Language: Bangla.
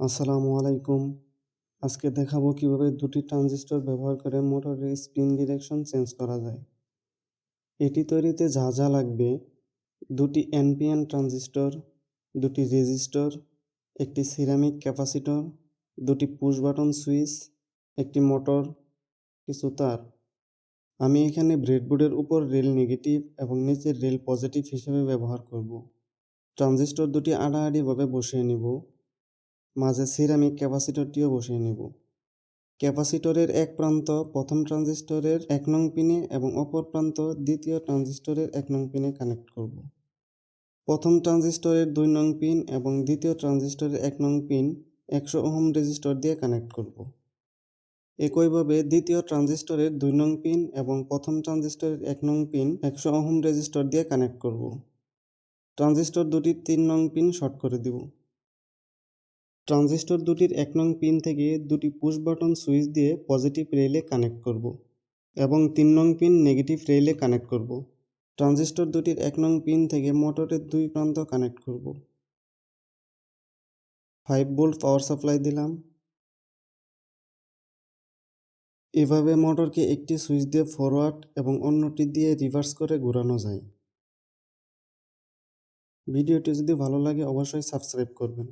আসসালামু আলাইকুম। আজকে দেখাবো কীভাবে দুটি ট্রানজিস্টর ব্যবহার করে মোটরের স্পিন ডিরেকশন চেঞ্জ করা যায়। এটি তৈরিতে যা যা লাগবে, দুটি এনপিএন ট্রানজিস্টর, দুটি রেজিস্টর, একটি সিরামিক ক্যাপাসিটর, দুটি পুশ বাটন সুইচ, একটি মোটর, কিছু তার। আমি এখানে ব্রেডবোর্ডের উপর রেল নেগেটিভ এবং নিচের রেল পজিটিভ হিসেবে ব্যবহার করব। ট্রানজিস্টর দুটি আড়াআড়িভাবে বসিয়ে নিব। মাঝে সিরামিক ক্যাপাসিটরটিও বসিয়ে নেব। ক্যাপাসিটরের এক প্রান্ত প্রথম ট্রানজিস্টরের এক নং পিনে এবং অপর প্রান্ত দ্বিতীয় ট্রানজিস্টরের এক নং পিনে কানেক্ট করব। প্রথম ট্রানজিস্টরের দুই নং পিন এবং দ্বিতীয় ট্রানজিস্টরের এক নং পিন একশো ওহম রেজিস্টর দিয়ে কানেক্ট করব। একইভাবে দ্বিতীয় ট্রানজিস্টরের দুই নং পিন এবং প্রথম ট্রানজিস্টরের এক নং পিন একশো ওহম রেজিস্টর দিয়ে কানেক্ট করব। ট্রানজিস্টর দুটির তিন নং পিন শর্ট করে দিব। ট্রানজিস্টর দুটির এক নং পিন থেকে দুটি পুশ বাটন সুইচ দিয়ে পজিটিভ রেলে কানেক্ট করব এবং তিন নং পিন নেগেটিভ রেলে কানেক্ট করব। ট্রানজিস্টর দুটির এক নং পিন থেকে মোটরের দুই প্রান্ত কানেক্ট করব। ফাইভ ভোল্ট পাওয়ার সাপ্লাই দিলাম। এভাবে মোটরকে একটি সুইচ দিয়ে ফরওয়ার্ড এবং অন্যটি দিয়ে রিভার্স করে ঘোরানো যায়। ভিডিওটি যদি ভালো লাগে অবশ্যই সাবস্ক্রাইব করবেন।